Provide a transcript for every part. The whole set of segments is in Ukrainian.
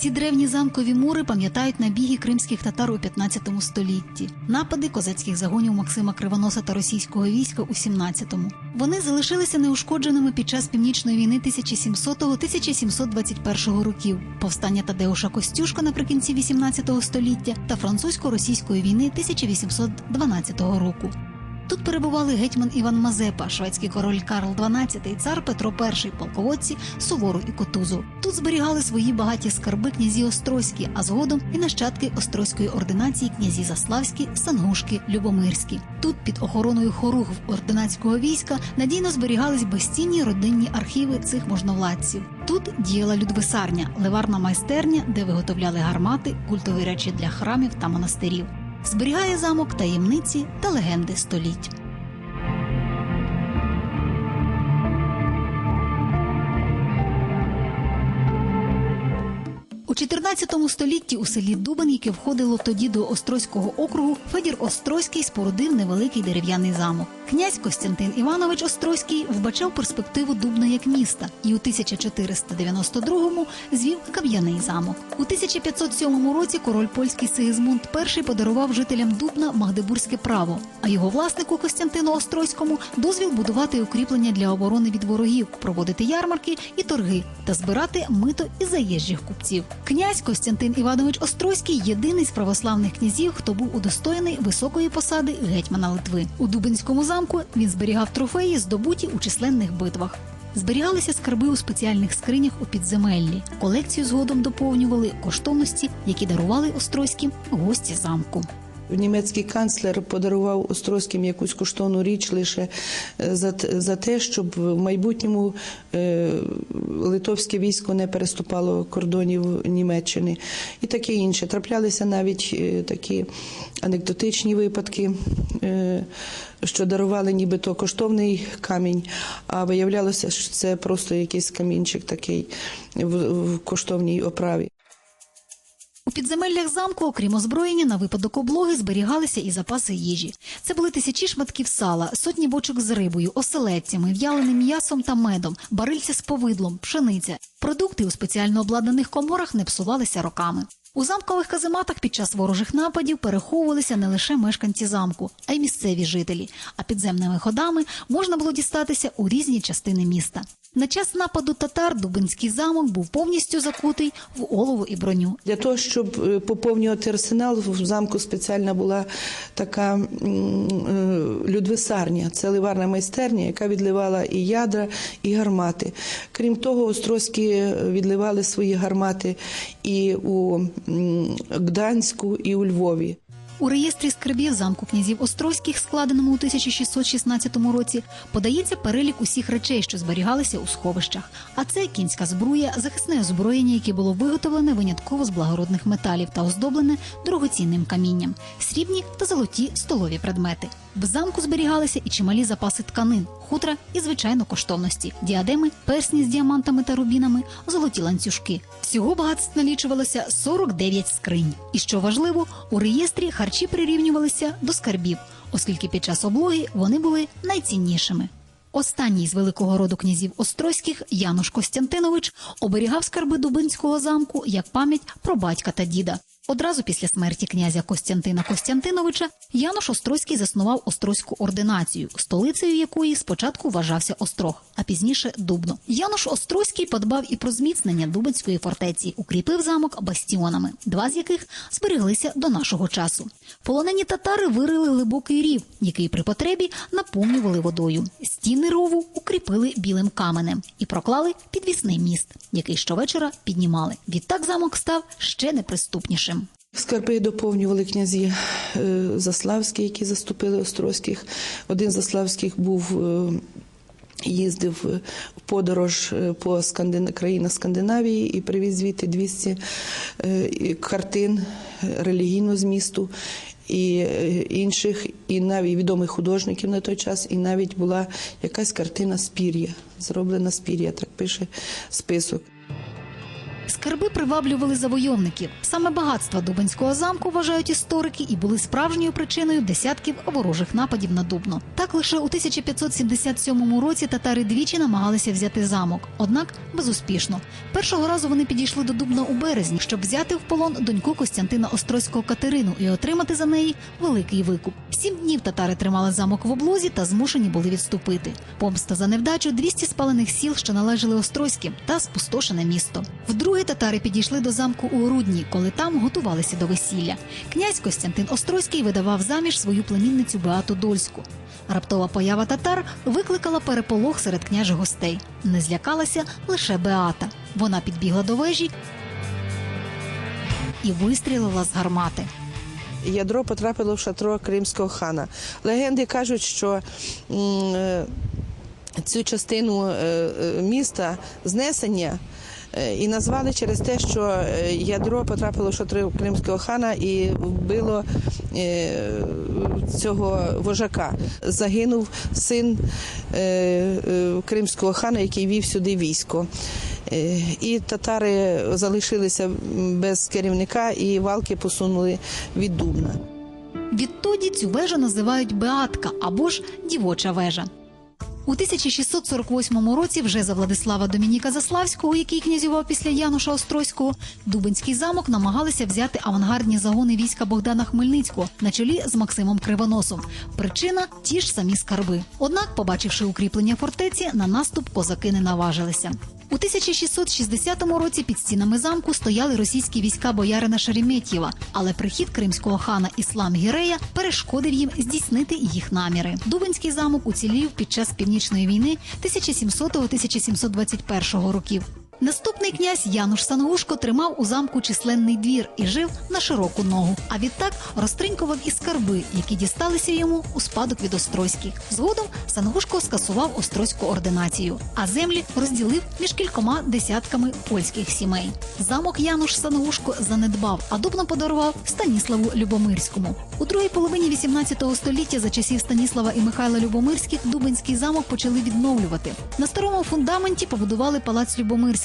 Ці древні замкові мури пам'ятають набіги кримських татар у 15 столітті, напади козацьких загонів Максима Кривоноса та російського війська у 17-му. Вони залишилися неушкодженими під час північної війни 1700-1721 років, повстання Тадеуша Костюшка наприкінці 18 століття та французько-російської війни 1812 року. Тут перебували гетьман Іван Мазепа, шведський король Карл XII, цар Петро І, полководці Сувору і Котузу. Тут зберігали свої багаті скарби князі Острозькі, а згодом і нащадки Острозької ординації князі Заславські, Сангушки, Любомирські. Тут під охороною хоругв ординацького війська надійно зберігались безцінні родинні архіви цих можновладців. Тут діяла людвисарня, ливарна майстерня, де виготовляли гармати, культові речі для храмів та монастирів. Зберігає замок таємниці та легенди століть. 14 столітті у селі Дубин, яке входило тоді до Острозького округу, Федір Острозький спорудив невеликий дерев'яний замок. Князь Костянтин Іванович Острозький вбачав перспективу Дубна як міста і у 1492-му звів кам'яний замок. У 1507 році король польський Сигизмунд І подарував жителям Дубна Магдебурзьке право, а його власнику Костянтину Острозькому дозвіл будувати укріплення для оборони від ворогів, проводити ярмарки і торги та збирати мито із заїжджих купців. Князь Костянтин Іванович Острозький єдиний з православних князів, хто був удостоєний високої посади гетьмана Литви. У Дубинському замку він зберігав трофеї, здобуті у численних битвах. Зберігалися скарби у спеціальних скринях у підземеллі. Колекцію згодом доповнювали коштовності, які дарували Острозьким гості замку. Німецький канцлер подарував Острозьким якусь коштовну річ лише е, за, за те, щоб в майбутньому е, литовське військо не переступало кордонів Німеччини і таке інше. Траплялися навіть е, такі анекдотичні випадки, що дарували нібито коштовний камінь, а виявлялося, що це просто якийсь камінчик такий в коштовній оправі. У підземеллях замку, окрім озброєння, на випадок облоги зберігалися і запаси їжі. Це були тисячі шматків сала, сотні бочок з рибою, оселедцями, в'яленим м'ясом та медом, барильця з повидлом, пшениця. Продукти у спеціально обладнаних коморах не псувалися роками. У замкових казематах під час ворожих нападів переховувалися не лише мешканці замку, а й місцеві жителі. А підземними ходами можна було дістатися у різні частини міста. На час нападу татар Дубинський замок був повністю закутий в олово і броню. Для того, щоб е, поповнювати арсенал, в замку спеціальна була така е, людвисарня, це ливарна майстерня, яка відливала і ядра, і гармати. Крім того, острозькі відливали свої гармати і у Гданську, і у Львові. У реєстрі скарбів замку князів Острозьких, складеному у 1616 році, подається перелік усіх речей, що зберігалися у сховищах. А це кінська збруя, захисне озброєння, яке було виготовлене винятково з благородних металів та оздоблене дорогоцінним камінням, срібні та золоті столові предмети. В замку зберігалися і чималі запаси тканин, хутра і звичайно коштовності, діадеми, персні з діамантами та рубінами, золоті ланцюжки. Всього багатств налічувалося 49 скринь. І що важливо, у реєстрі харчі прирівнювалися до скарбів, оскільки під час облоги вони були найціннішими. Останній з великого роду князів Острозьких Януш Костянтинович оберігав скарби Дубинського замку як пам'ять про батька та діда. Одразу після смерті князя Костянтина Костянтиновича Януш Острозький заснував Острозьку ординацію, столицею якої спочатку вважався Острог, а пізніше Дубно. Януш Острозький подбав і про зміцнення Дубинської фортеці, укріпив замок бастіонами, два з яких збереглися до нашого часу. Полонені татари вирили глибокий рів, який при потребі наповнювали водою. Стіни рову укріпили білим каменем і проклали підвісний міст, який щовечора піднімали. Відтак замок став ще неприступнішим. Скарби доповнювали князі е, Заславські, які заступили Острозьких. Один Заславських був. е, Їздив е, в подорож по країнах Скандинавії і привіз звідти 200 е, картин релігійного змісту і інших, і навіть відомих художників на той час, і навіть була якась картина з пір'я, зроблена з пір'я, так пише список. Скарби приваблювали завойовників. Саме багатства Дубинського замку вважають історики і були справжньою причиною десятків ворожих нападів на Дубно. Так лише у 1577 році татари двічі намагалися взяти замок, однак безуспішно. Першого разу вони підійшли до Дубна у березні, щоб взяти в полон доньку Костянтина Острозького Катерину і отримати за неї великий викуп. Сім днів татари тримали замок в облозі та змушені були відступити. Помста за невдачу 200 спалених сіл, що належали Острозьким, та спустошене місто. Вдруге татари підійшли до замку у Рудні, коли там готувалися до весілля. Князь Костянтин Острозький видавав заміж свою племінницю Беату Дольську. Раптова поява татар викликала переполох серед княжих гостей. Не злякалася лише Беата. Вона підбігла до вежі і вистрілила з гармати. Ядро потрапило в шатро кримського хана. Легенди кажуть, що е, цю частину е, е, міста знесення. Е, І назвали через те, що е, ядро потрапило в шатро кримського хана і вбило е, цього вожака. Загинув син кримського хана, який вів сюди військо. І татари залишилися без керівника, і валки посунули від Дубна. Відтоді цю вежу називають Беатка або ж дівоча вежа. У 1648 році, вже за Владислава Домініка Заславського, який князював після Януша Острозького, Дубинський замок намагалися взяти авангардні загони війська Богдана Хмельницького на чолі з Максимом Кривоносом. Причина ті ж самі скарби. Однак, побачивши укріплення фортеці, на наступ козаки не наважилися. У 1660 році під стінами замку стояли російські війська боярина Шереметьєва, але прихід кримського хана Іслам Гірея перешкодив їм здійснити їх наміри. Дубинський замок уцілів під час північної війни 1700-1721 років. Наступний князь Януш Сангушко тримав у замку численний двір і жив на широку ногу. А відтак розтринькував і скарби, які дісталися йому у спадок від Острозьких. Згодом Сангушко скасував Острозьку ординацію, а землі розділив між кількома десятками польських сімей. Замок Януш Сангушко занедбав, а дубно подарував Станіславу Любомирському. У другій половині 18 століття за часів Станіслава і Михайла Любомирських Дубинський замок почали відновлювати. На старому фундаменті побудували палац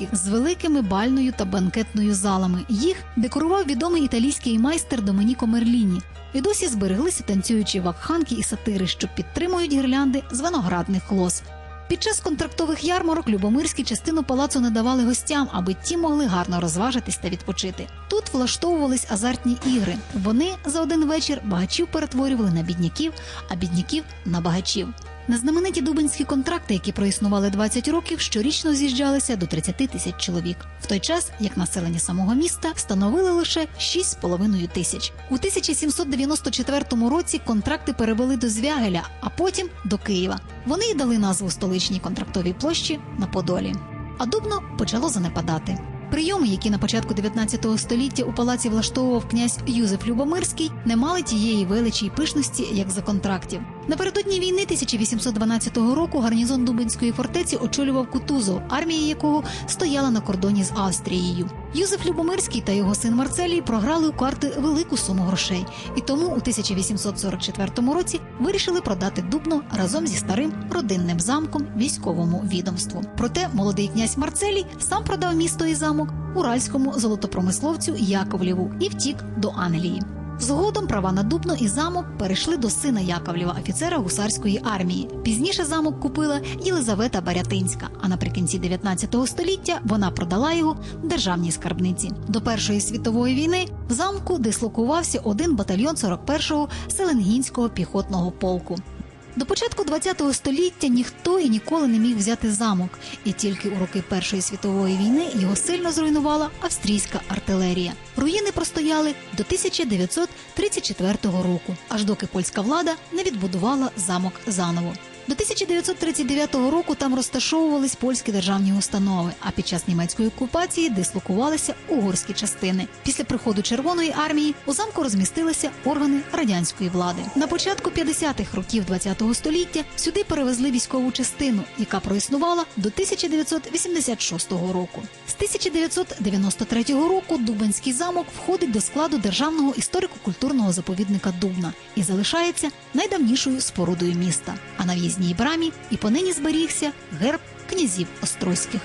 Любомирських з великими бальною та банкетною залами. Їх декорував відомий італійський майстер Доменіко Мерліні. І досі збереглися танцюючі вакханки і сатири, що підтримують гірлянди з виноградних лоз. Під час контрактових ярмарок Любомирські частину палацу не давали гостям, аби ті могли гарно розважитись та відпочити. Тут влаштовувались азартні ігри. Вони за один вечір багачів перетворювали на бідняків, а бідняків на багачів. На знамениті дубинські контракти, які проіснували 20 років, щорічно з'їжджалися до 30 тисяч чоловік. В той час як населення самого міста становили лише 6,5 тисяч. У 1794 році контракти перевели до Звягеля, а потім до Києва. Вони й дали назву столичній контрактовій площі на Подолі. А Дубно почало занепадати. Прийоми, які на початку 19 століття у палаці влаштовував князь Юзеф Любомирський, не мали тієї величі й пишності, як за контрактів. Напередодні війни 1812 року гарнізон Дубинської фортеці очолював Кутузов, армія якого стояла на кордоні з Австрією. Юзеф Любомирський та його син Марцелій програли у карти велику суму грошей, і тому у 1844 році вирішили продати Дубно разом зі старим родинним замком військовому відомству. Проте молодий князь Марцелій сам продав місто і замок уральському золотопромисловцю Яковлєву і втік до Англії. Згодом права на Дубно і замок перейшли до сина Яковлєва, офіцера гусарської армії. Пізніше замок купила Єлизавета Барятинська. А наприкінці 19 століття вона продала його державній скарбниці. До Першої світової війни в замку дислокувався один батальйон 41-го Селенгінського піхотного полку. До початку ХХ століття ніхто і ніколи не міг взяти замок, і тільки у роки Першої світової війни його сильно зруйнувала австрійська артилерія. Руїни простояли до 1934 року, аж доки польська влада не відбудувала замок заново. До 1939 року там розташовувались польські державні установи, а під час німецької окупації дислокувалися угорські частини. Після приходу Червоної армії у замку розмістилися органи радянської влади. На початку 50-х років ХХ століття сюди перевезли військову частину, яка проіснувала до 1986 року. З 1993 року Дубенський замок входить до складу державного історико-культурного заповідника Дубна і залишається найдавнішою спорудою міста. А на в'їзній брамі і понині зберігся герб князів Острозьких.